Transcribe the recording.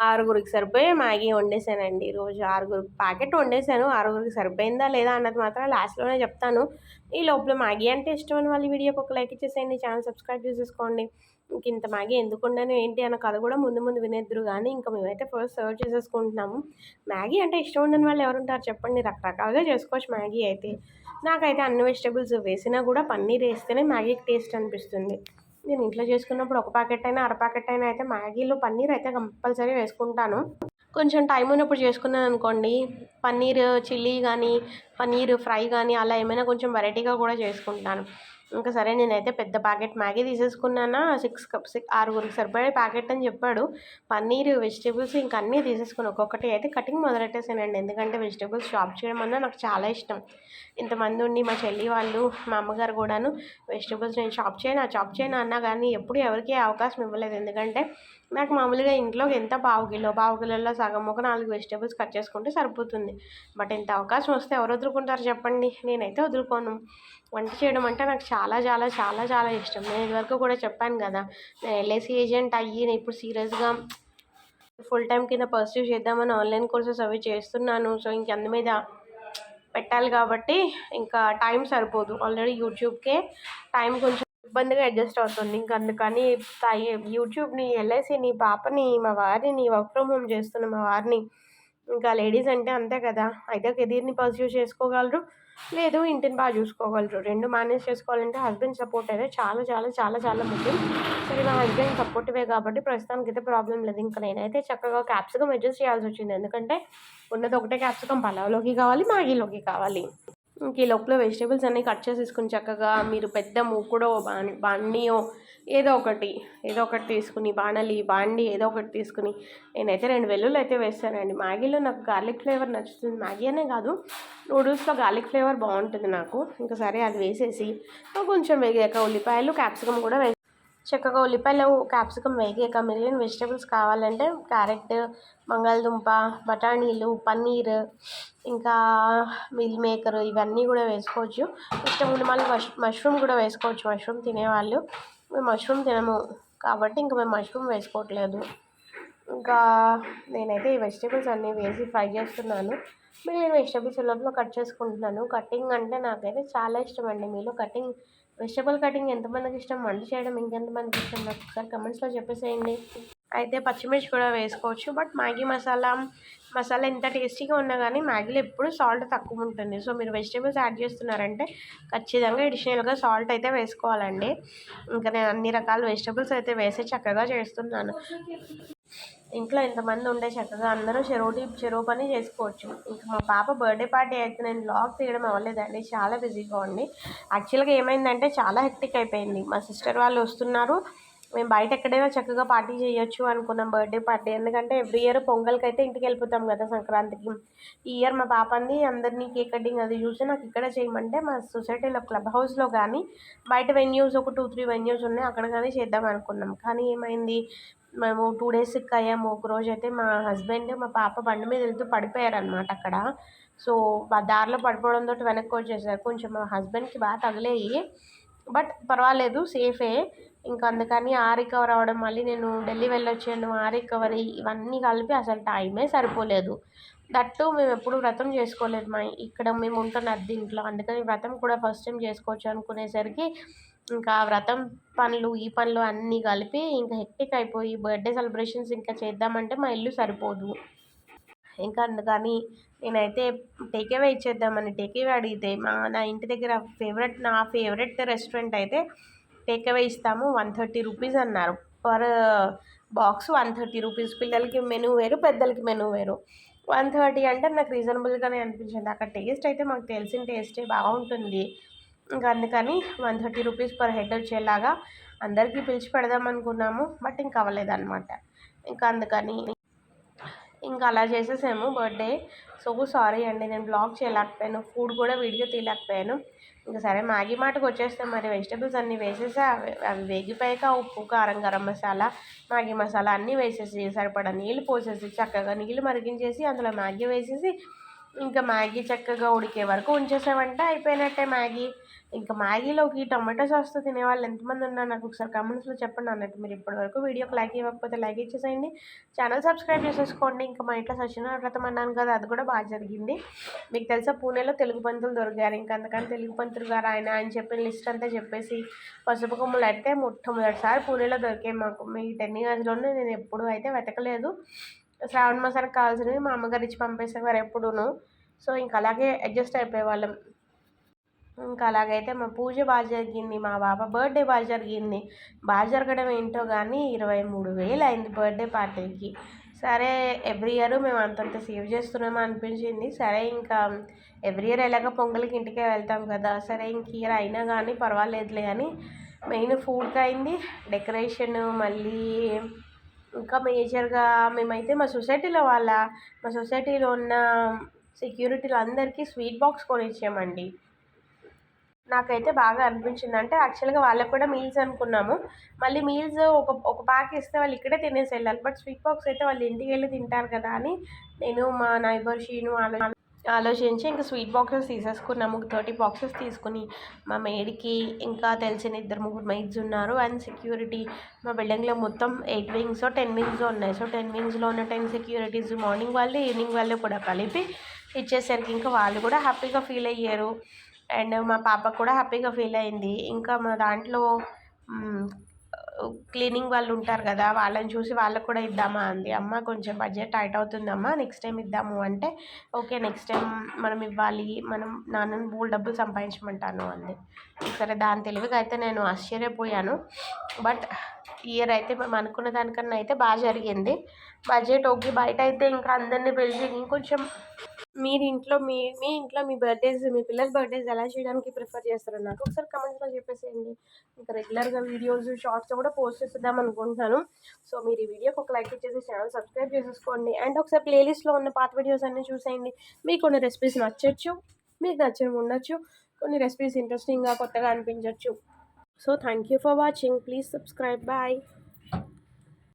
ఆరుగురికి సరిపోయే? మ్యాగీ వండేసానండి ఈరోజు ఆరుగురికి. ప్యాకెట్ వండేసాను. ఆరుగురికి సరిపోయిందా లేదా అన్నది మాత్రం లాస్ట్లోనే చెప్తాను. ఈ లోపల మ్యాగీ అంటే ఇష్టం అని వాళ్ళ వీడియోకి ఒక లైక్ ఇచ్చేసేయండి. ఛానల్ సబ్స్క్రైబ్ చేసేసుకోండి. ఇంక ఇంత మ్యాగీ ఎందుకు ఉండను ఏంటి అన్న కథ కూడా ముందు ముందు వినేద్దరు కానీ ఇంకా మేమైతే ఫస్ట్ సర్వ్ చేసేసుకుంటున్నాము. మ్యాగీ అంటే ఇష్టం ఉండని వాళ్ళు ఎవరుంటారు చెప్పండి. రకరకాలుగా చేసుకోవచ్చు మ్యాగీ అయితే. నాకైతే అన్ని వెజిటేబుల్స్ వేసినా కూడా పన్నీర్ వేస్తేనే మ్యాగీకి టేస్ట్ అనిపిస్తుంది. నేను ఇంట్లో చేసుకున్నప్పుడు ఒక ప్యాకెట్ అయినా అర ప్యాకెట్ అయినా అయితే మ్యాగీలో పన్నీర్ అయితే కంపల్సరీ వేసుకుంటాను. కొంచెం టైం ఉన్నప్పుడు చేసుకున్నాను అనుకోండి. పన్నీర్ చిల్లీ కానీ పన్నీర్ ఫ్రై కానీ అలా ఏమైనా కొంచెం వెరైటీగా కూడా చేసుకుంటాను. ఇంకా సరే నేనైతే పెద్ద ప్యాకెట్ మ్యాగీ తీసేసుకున్నానా. సిక్స్ కప్ సిక్స్ ఆరుగురికి సరిపడే ప్యాకెట్ అని చెప్పాడు. పన్నీర్ వెజిటేబుల్స్ ఇంకా అన్నీ తీసేసుకుని ఒక్కొక్కటి అయితే కటింగ్ మొదలెట్టేసానండి. ఎందుకంటే వెజిటేబుల్స్ షాప్ చేయడం అన్నా నాకు చాలా ఇష్టం. ఇంతమంది ఉండి మా చెల్లి వాళ్ళు మా అమ్మగారు కూడాను వెజిటేబుల్స్ నేను షాప్ చేయను షాప్ చేయను అన్నా కానీ ఎప్పుడు ఎవరికీ అవకాశం ఇవ్వలేదు. ఎందుకంటే నాకు మామూలుగా ఇంట్లో ఎంత పావు కిలో పావు కిలోలో సగం ఒక నాలుగు వెజిటేబుల్స్ కట్ చేసుకుంటే సరిపోతుంది. బట్ ఇంత అవకాశం వస్తే ఎవరు వదులుకుంటారు చెప్పండి? నేనైతే వదులుకోను. వంట చేయడం అంటే నాకు చాలా చాలా చాలా చాలా ఇష్టం. నేను ఇదివరకు కూడా చెప్పాను కదా నేను ఎల్ఐసి ఏజెంట్ అయ్యి నేను ఇప్పుడు సీరియస్గా ఫుల్ టైం కింద పర్సూ చేద్దామని ఆన్లైన్ కోర్సెస్ అవి చేస్తున్నాను. సో ఇంక అందు మీద పెట్టాలి కాబట్టి ఇంకా టైం సరిపోదు. ఆల్రెడీ యూట్యూబ్కే టైం కొంచెం ఇబ్బందిగా అడ్జస్ట్ అవుతుంది. ఇంక అందుకని యూట్యూబ్ని ఎల్ఐసిని పాపని మా వారిని వర్క్ ఫ్రమ్ హోమ్ చేస్తున్న మా వారిని ఇంకా లేడీస్ అంటే అంతే కదా. అయితే కెరీర్ని పర్స్యూ చేసుకోగలరు లేదు ఇంటిని బాగా చూసుకోగలరు. రెండు మేనేజ్ చేసుకోవాలంటే హస్బెండ్ సపోర్ట్ అయితే చాలా చాలా చాలా చాలా ముఖ్యం. సరే నా హస్బెండ్ సపోర్టివే కాబట్టి ప్రస్తుతానికి అయితే ప్రాబ్లం లేదు. ఇంకా నేనైతే చక్కగా క్యాప్సికమ్ అడ్జస్ట్ చేయాల్సి వచ్చింది. ఎందుకంటే ఉన్నది ఒకటే క్యాప్సికమ్ పలావ్లోకి కావాలి మ్యాగీలోకి కావాలి. ఇంక ఈ లోపల వెజిటేబుల్స్ అన్నీ కట్ చేసేసుకుని చక్కగా మీరు పెద్ద మూకుడో బాణి ఏదో ఒకటి ఏదో ఒకటి తీసుకుని బాణలి బాండి ఏదో ఒకటి తీసుకుని. నేనైతే రెండు వెల్లుల్లు అయితే వేస్తానండి. మ్యాగీలో నాకు గార్లిక్ ఫ్లేవర్ నచ్చుతుంది. మ్యాగీ అనే కాదు నూడిల్స్లో గార్లిక్ ఫ్లేవర్ బాగుంటుంది నాకు. ఇంకా సరే అది వేసేసి కొంచెం వేగాక ఉల్లిపాయలు క్యాప్సికమ్ కూడా వేసి చక్కగా ఉల్లిపాయలు క్యాప్సికమ్ వేగాక మిగిలిన వెజిటేబుల్స్ కావాలంటే క్యారెట్ బంగాళదుంప బఠానీలు పన్నీర్ ఇంకా మిల్ మేకర్ ఇవన్నీ కూడా వేసుకోవచ్చు. ఇష్టం ఉన్న మళ్ళీ మష్ మష్రూమ్ కూడా వేసుకోవచ్చు. మష్రూమ్ తినేవాళ్ళు. మేము మష్రూమ్ తినము. కాబట్టి ఇంకా మేము మష్రూమ్ వేసుకోవట్లేదు. ఇంకా నేనైతే ఈ వెజిటేబుల్స్ అన్నీ వేసి ఫ్రై చేస్తున్నాను. మిగిలిన వెజిటేబుల్స్ లోపల కట్ చేసుకుంటున్నాను. కటింగ్ అంటే నాకైతే చాలా ఇష్టం అండి మీలో కటింగ్. వెజిటబుల్ కటింగ్ ఎంతమందికి ఇష్టం? వంట చేయడం ఇంకెంతమందికి ఇష్టం? నాకు ఒకసారి కమెంట్స్లో చెప్పేసేయండి. అయితే పచ్చిమిర్చి కూడా వేసుకోవచ్చు. బట్ మ్యాగీ మసాలా మసాలా ఎంత టేస్టీగా ఉన్నా కానీ మ్యాగీలో ఎప్పుడు సాల్ట్ తక్కువ ఉంటుంది. సో మీరు వెజిటేబుల్స్ యాడ్ చేస్తున్నారంటే ఖచ్చితంగా అడిషనల్గా సాల్ట్ అయితే వేసుకోవాలండి. ఇంకా నేను అన్ని రకాల వెజిటేబుల్స్ అయితే వేసి చక్కగా చేస్తున్నాను. ఇంట్లో ఎంతమంది ఉండే చక్కగా అందరూ చెరువుటి చెరువు పని చేసుకోవచ్చు. ఇంకా మా పాప బర్త్డే పార్టీ అయితే నేను బ్లాగ్ తీయడం అవ్వలేదండి. చాలా బిజీగా ఉండి యాక్చువల్గా ఏమైందంటే చాలా హెక్టిక్ అయిపోయింది. మా సిస్టర్ వాళ్ళు వస్తున్నారు. మేము బయట ఎక్కడైనా చక్కగా పార్టీ చేయొచ్చు అనుకున్నాం బర్త్డే పార్టీ. ఎందుకంటే ఎవ్రీ ఇయర్ పొంగల్కి అయితే ఇంటికి వెళ్ళిపోతాం కదా సంక్రాంతికి. ఈ ఇయర్ మా పాపంది అందరినీ కేక్ కటింగ్ అది చూసి నాకు ఇక్కడ చేయమంటే మా సొసైటీలో క్లబ్ హౌస్లో కానీ బయట వెన్యూస్ ఒక టూ త్రీ వెన్యూస్ ఉన్నాయి అక్కడ కానీ చేద్దాం అనుకున్నాం. కానీ ఏమైంది? మేము టూ డేస్ సిక్ అయ్యాము. ఒక రోజు అయితే మా హస్బెండ్ మా పాప బండి మీద వెళ్తూ పడిపోయారనమాట అక్కడ. సో దారిలో పడిపోవడంతో వెనక్కి వచ్చేసారు కొంచెం మా హస్బెండ్కి బాగా తగిలేయి. పర్వాలేదు సేఫే. ఇంకా అందుకని ఆ రికవర్ అవ్వడం మళ్ళీ నేను ఢిల్లీ వెళ్ళొచ్చాను ఆ రికవరీ ఇవన్నీ కలిపి అసలు టైమే సరిపోలేదు. దట్టు మేము ఎప్పుడు వ్రతం చేసుకోలేదు మా ఇక్కడ మేము ఉంటున్న అద్దె ఇంట్లో అందుకని వ్రతం కూడా ఫస్ట్ టైం చేసుకోవచ్చు అనుకునేసరికి ఇంకా వ్రతం పనులు ఈ పనులు అన్నీ కలిపి ఇంకా హెక్టిక్ అయిపోయి బర్త్డే సెలబ్రేషన్స్ ఇంకా చేద్దామంటే మా ఇల్లు సరిపోదు. ఇంకా అందుకని నేనైతే టేకేవే ఇచ్చేద్దామని టేకేవే అడిగితే మా నా ఇంటి దగ్గర ఫేవరెట్ నా ఫేవరెట్ రెస్టారెంట్ అయితే టేకేవే ఇస్తాము. వన్ థర్టీ రూపీస్ అన్నారు. Per box one thirty rupees పిల్లలకి మెనూ వేరు పెద్దలకి మెనూ వేరు. వన్ థర్టీ అంటే నాకు రీజనబుల్గానే అనిపించింది. అక్కడ టేస్ట్ అయితే మాకు తెలిసిన టేస్టే బాగుంటుంది. ఇంకా అందుకని one thirty rupees per head వచ్చేలాగా అందరికీ పిలిచి పెడదాం అనుకున్నాము. బట్ ఇంకా అవ్వలేదు అనమాట ఇంకా అందుకని ఇంకా అలా చేసేసాము బర్త్డే. సో సారీ అండి నేను బ్లాగ్ చేయలేకపోయాను. ఫుడ్ కూడా వీడియో తీయలేకపోయాను. ఇంకా సరే మ్యాగీ మాటకు వచ్చేస్తే. మరి వెజిటబుల్స్ అన్నీ వేసేసి అవి వేగిపోయాక ఉప్పు కారం గరం మసాలా మ్యాగీ మసాలా అన్నీ వేసేసి సరిపడా నీళ్ళు పోసేసి చక్కగా నీళ్ళు మరిగించేసి అందులో మ్యాగీ వేసేసి ఇంకా మ్యాగీ చక్కగా ఉడికే వరకు ఉంచేసామంటే అయిపోయినట్టే మ్యాగీ. ఇంకా మ్యాగీలోకి టమాటో సాస్తో తినేవాళ్ళు ఎంతమంది ఉన్నారు నాకు ఒకసారి కమెంట్స్లో చెప్పండి అన్నట్టు మీరు ఇప్పటివరకు వీడియోకి లైక్ ఇవ్వకపోతే లైక్ ఇచ్చేసేయండి. ఛానల్ సబ్స్క్రైబ్ చేసేసుకోండి. ఇంకా మా ఇంట్లో సచిన వ్రతం అన్నాను కదా అది కూడా బాగా జరిగింది. మీకు తెలుసా పూణేలో తెలుగు పంతులు దొరికారు. ఇంకా అందుకని తెలుగు పంతులు గారు ఆయన ఆయన చెప్పిన లిస్ట్ అంతా చెప్పేసి పసుపు కొమ్ములు అయితే మొట్టమొదటిసారి పూణేలో దొరికాయి మాకు. మీ టెన్ ఇయర్స్లోనే నేను ఎప్పుడూ అయితే వెతకలేదు. శ్రావణ మాసానికి కావాల్సినవి మా అమ్మగారు ఇచ్చి పంపేసేవారు ఎప్పుడూను. సో ఇంకా అలాగే అడ్జస్ట్ అయిపోయేవాళ్ళం. ఇంకా అలాగైతే మా పూజ బాగా జరిగింది మా బాబా బర్త్డే బాగా జరిగింది. బాగా జరగడం ఏంటో కానీ ఇరవై మూడు వేలు అయింది బర్త్డే పార్టీకి. సరే ఎవ్రీ ఇయర్ మేము అంతంత సేవ్ చేస్తున్నామో అనిపించింది. సరే ఇంకా ఎవ్రీ ఇయర్ ఎలాగ పొంగల్కి ఇంటికే వెళ్తాం కదా సరే ఇంక ఇయర్ అయినా కానీ పర్వాలేదులే అని మెయిన్ ఫుడ్కి అయింది. డెకరేషన్ మళ్ళీ ఇంకా మేజర్గా మేమైతే మా సొసైటీలో వాళ్ళ మా సొసైటీలో ఉన్న సెక్యూరిటీలు అందరికీ స్వీట్ బాక్స్ కొనిచ్చామండి. నాకైతే బాగా అనిపించింది. అంటే యాక్చువల్గా వాళ్ళకి కూడా మీల్స్ అనుకున్నాము. మళ్ళీ మీల్స్ ఒక ఒక ప్యాక్ ఇస్తే వాళ్ళు ఇక్కడే తినేసి వెళ్ళాలి బట్ స్వీట్ బాక్స్ అయితే వాళ్ళు ఇంటికి వెళ్ళి తింటారు కదా అని నేను మా నైబర్ షీను ఆలో ఆలోచించి ఇంకా స్వీట్ బాక్సెస్ తీసేసుకున్నాము థర్టీ బాక్సెస్ తీసుకుని మా మేడికి ఇంకా తెలిసిన ఇద్దరు ముగ్గురు మెయిడ్స్ ఉన్నారు అండ్ సెక్యూరిటీ మా బిల్డింగ్లో మొత్తం ఎయిట్ వింగ్స్ టెన్ వింగ్స్ ఉన్నాయి. సో టెన్ వింగ్స్లో ఉన్న టెన్ సెక్యూరిటీస్ మార్నింగ్ వాళ్ళు ఈవినింగ్ వాళ్ళు కూడా కలిపి ఇచ్చేసరికి ఇంకా వాళ్ళు కూడా హ్యాపీగా ఫీల్ అయ్యారు. అండ్ మా పాప కూడా హ్యాపీగా ఫీల్ అయింది. ఇంకా మా దాంట్లో క్లీనింగ్ వాళ్ళు ఉంటారు కదా వాళ్ళని చూసి వాళ్ళకు కూడా ఇద్దామా అంది. అమ్మ కొంచెం బడ్జెట్ టైట్ అవుతుందమ్మా నెక్స్ట్ టైం ఇద్దాము అంటే ఓకే నెక్స్ట్ టైం మనం ఇవ్వాలి మనం నాన్నని బూల్ డబ్బులు సంపాదించమంటాను అంది. సరే దాని తెలివిగా అయితే నేను ఆశ్చర్యపోయాను. బట్ ఇయర్ అయితే మేము అనుకున్న దానికన్నా అయితే బాగా జరిగింది. బడ్జెట్ ఓకే బయట అయితే ఇంకా అందరినీ పిలిచి ఇంకొంచెం మీరు ఇంట్లో మీ మీ ఇంట్లో మీ బర్త్డేస్ మీ పిల్లల బర్త్డేస్ ఎలా చేయడానికి ప్రిఫర్ చేస్తారు నాకు ఒకసారి కమెంట్స్లో చెప్పేసేయండి. ఇంకా రెగ్యులర్గా వీడియోస్ షార్ట్స్ కూడా పోస్ట్ చేసేద్దాం అనుకుంటున్నాను. సో మీరు ఈ వీడియోకి ఒక లైక్ ఇచ్చేసి ఛానల్ సబ్స్క్రైబ్ చేసేసుకోండి అండ్ ఒకసారి ప్లేలిస్ట్లో ఉన్న పాత వీడియోస్ అన్నీ చూసేయండి. మీకు కొన్ని రెసిపీస్ నచ్చచ్చు మీకు నచ్చిన ఉండొచ్చు కొన్ని రెసిపీస్ ఇంట్రెస్టింగ్గా కొత్తగా అనిపించవచ్చు So thank you for watching. Please subscribe. Bye.